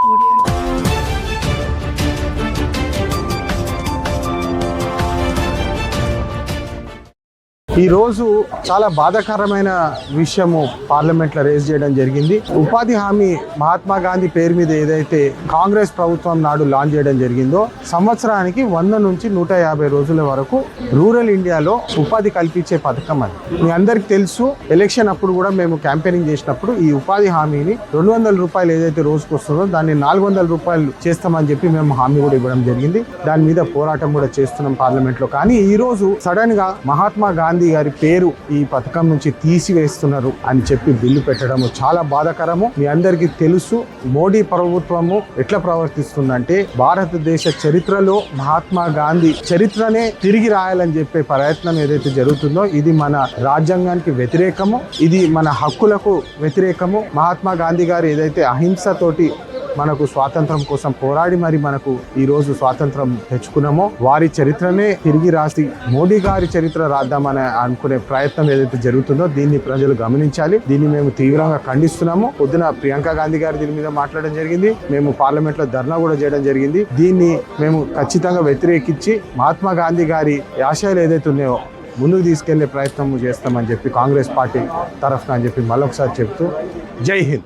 ఈ రోజు చాలా బాధాకరమైన విషయము పార్లమెంట్లో రేస్ రేజ్ చేయడం జరిగింది. ఉపాధి హామీ మహాత్మా గాంధీ పేరు మీద ఏదైతే కాంగ్రెస్ ప్రభుత్వం నాడు లాంచ్ చేయడం జరిగిందో సంవత్సరానికి వంద నుంచి నూట యాభై రోజుల వరకు రూరల్ ఇండియాలో ఉపాధి కల్పించే పథకం అది. మీ అందరికి తెలుసు ఎలక్షన్ అప్పుడు కూడా మేము క్యాంపెయినింగ్ చేసినప్పుడు ఈ ఉపాధి హామీని రెండు వందల రూపాయలు ఏదైతే రోజుకు వస్తుందో దాన్ని నాలుగు వందల రూపాయలు చేస్తామని చెప్పి మేము హామీ కూడా ఇవ్వడం జరిగింది. దాని మీద పోరాటం కూడా చేస్తున్నాం పార్లమెంట్లో. కానీ ఈ రోజు సడన్గా మహాత్మా గాంధీ గారి పేరు ఈ పథకం నుంచి తీసివేస్తున్నారు అని చెప్పి బిల్లు పెట్టడము చాలా బాధాకరము. మీ అందరికీ తెలుసు మోడీ ప్రభుత్వము ఎట్లా ప్రవర్తిస్తుందంటే భారతదేశ చరిత్రలో మహాత్మా గాంధీ చరిత్రనే తిరిగి రాయాలని చెప్పే ప్రయత్నం ఏదైతే జరుగుతుందో ఇది మన రాజ్యాంగానికి వ్యతిరేకము ఇది మన హక్కులకు వ్యతిరేకము. మహాత్మా గాంధీ గారు ఏదైతే అహింసతోటి మనకు స్వాతంత్రం కోసం పోరాడి మరి మనకు ఈ రోజు స్వాతంత్రం తెచ్చుకున్నామో వారి చరిత్రనే తిరిగి రాసి మోడీ గారి చరిత్ర రాద్దామని అనుకునే ప్రయత్నం ఏదైతే జరుగుతుందో దీన్ని ప్రజలు గమనించాలి. దీన్ని మేము తీవ్రంగా ఖండిస్తున్నాము. పొద్దున ప్రియాంక గాంధీ గారి దీని మీద మాట్లాడడం జరిగింది. మేము పార్లమెంట్లో ధర్నా కూడా చేయడం జరిగింది. దీన్ని మేము ఖచ్చితంగా వ్యతిరేకించి మహాత్మా గాంధీ గారి ఆశయాలు ఏదైతే ఉన్నాయో ముందుకు తీసుకెళ్ళే ప్రయత్నం చేస్తామని చెప్పి కాంగ్రెస్ పార్టీ తరఫున అని చెప్పి మళ్ళొకసారి చెప్తూ జై హింద్.